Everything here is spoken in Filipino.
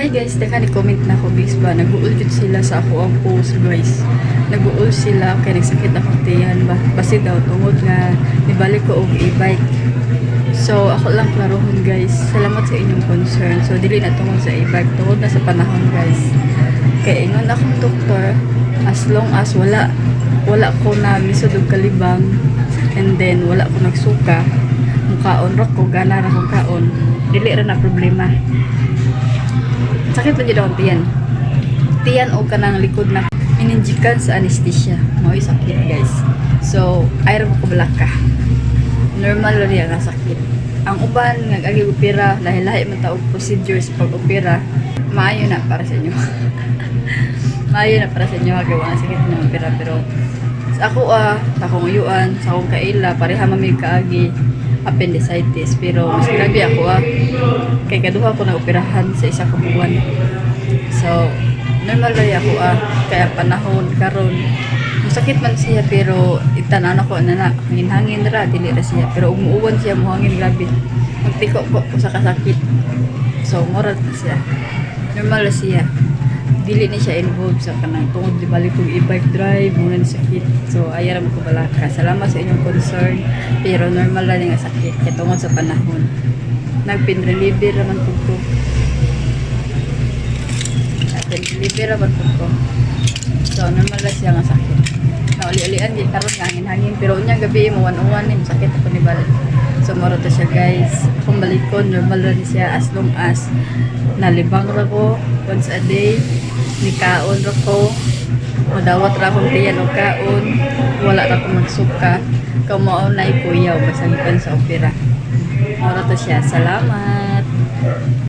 Hi guys, teka ni-comment na ako guys ba, nag-uul sila sa ako ang post guys. Nag-uul sila kay nagsakit ako tiyan ba. Basi daw tungod nga nibalik ko og e-bike. So ako lang klarohon guys. Salamat sa inyong concern. So dili na tungod sa e-bike, tungod na sa panahon guys. Kay ingon akong doktor as long as wala wala ko na misud og kalibang and then wala ko nagsuka mukaon ra ko gana ra kaon dili ra na problema pa dyan akong tiyan. Tiyan o kanang likod na ininjikan sa anesthesia. Mao sakit guys. So, ayra mo ko balaka. Normal lang yan sakit. Ang uban nga agi opera, lahi-lahi man ta og procedure sa pag-opera, maayo na para sa inyo. maayo na para sa inyo magawa ang sakit ng opera pero sa ako ah, sa akong uyuan, sa akong kaila, pareha mamig kaagi appendicitis pero mas grabe ako ah. Kay kaduha ko na operahan sa isa ka buwan. So normal ray ako ah kaya panahon karon. Masakit man siya pero itanan ako na na hangin-hangin ra dili ra siya. Pero umuuwan siya muhangin grabe. Magtiko ko sa kasakit. So moral siya. Normal siya dili ni siya involved sa kanang tungod di balik kong e-bike drive muna ni sakit. So ayaw mo ko balaka salamat sa inyong concern pero normal lang nga sakit. Kaya tungod sa panahon. Nagpin-reliever naman po ko nagpin-reliever naman po ko so normal lang siya nga sakit. Nauli-ulian di karon nga hangin-hangin. Pero unya gabi mo one-on-one ni sakit ako ni balik so moro to siya guys. Kung balikon normal lang siya as long as nalibang ra ko once a day nikaon ra ko. Madawat ra akong tiyan o kaon. Wala ra akong magsuka. Kung mao na ikuyaw basang sa opera. Moro to siya. Salamat